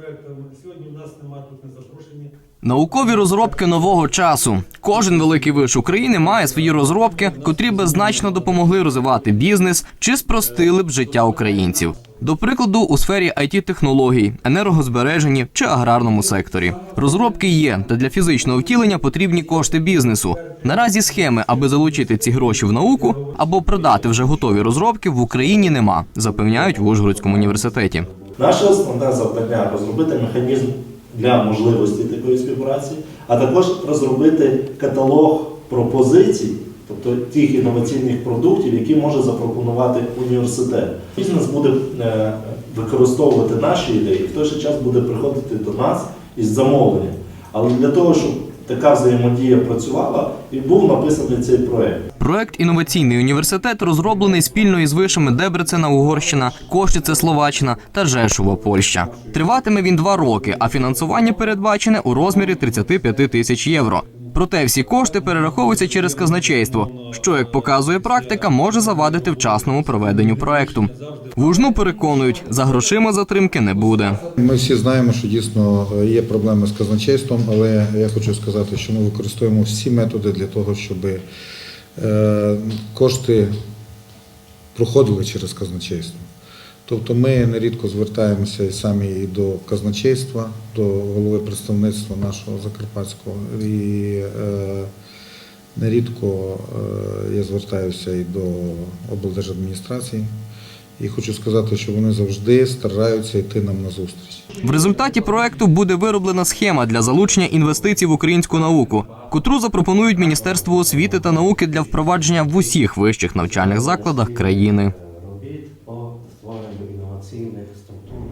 проектом. У нас немає тут не запрошені. Наукові розробки нового часу. Кожен великий виш України має свої розробки, котрі би значно допомогли розвивати бізнес чи спростили б життя українців. До прикладу, у сфері it технологій енергозбереженні чи аграрному секторі. Розробки є, та для фізичного втілення потрібні кошти бізнесу. Наразі схеми, аби залучити ці гроші в науку або продати вже готові розробки, в Україні нема, запевняють в Ужгородському університеті. Наше основне завдання розробити механізм для можливості такої співпраці, а також розробити каталог пропозицій, тобто тих інноваційних продуктів, які може запропонувати університет. Бізнес буде е, використовувати наші ідеї, в той же час буде приходити до нас із замовленням. Але для того, щоб така взаємодія працювала, і був написаний цей проект. Проект інноваційний університет розроблений спільно із вишами Дебрецена, Угорщина, Кошице, Словаччина та Жешова, Польща. Триватиме він два роки, а фінансування передбачене у розмірі 35 тисяч євро. Проте всі кошти перераховуються через казначейство, що, як показує практика, може завадити вчасному проведенню проекту. В Ужну переконують, за грошима затримки не буде. Ми всі знаємо, що дійсно е, є проблеми з казначейством, але я хочу сказати, що ми використовуємо всі методи для того, щоб е, кошти проходили через казначейство. Тобто ми нерідко звертаємося і самі і до казначейства, до голови представництва нашого Закарпатського, і е, нерідко е, я звертаюся і до облдержадміністрації. І хочу сказати, що вони завжди стараються йти нам на зустріч. В результаті проекту буде вироблена схема для залучення інвестицій в українську науку, котру запропонують Міністерству освіти та науки для впровадження в усіх вищих навчальних закладах країни. assim, né? Eles estão tudo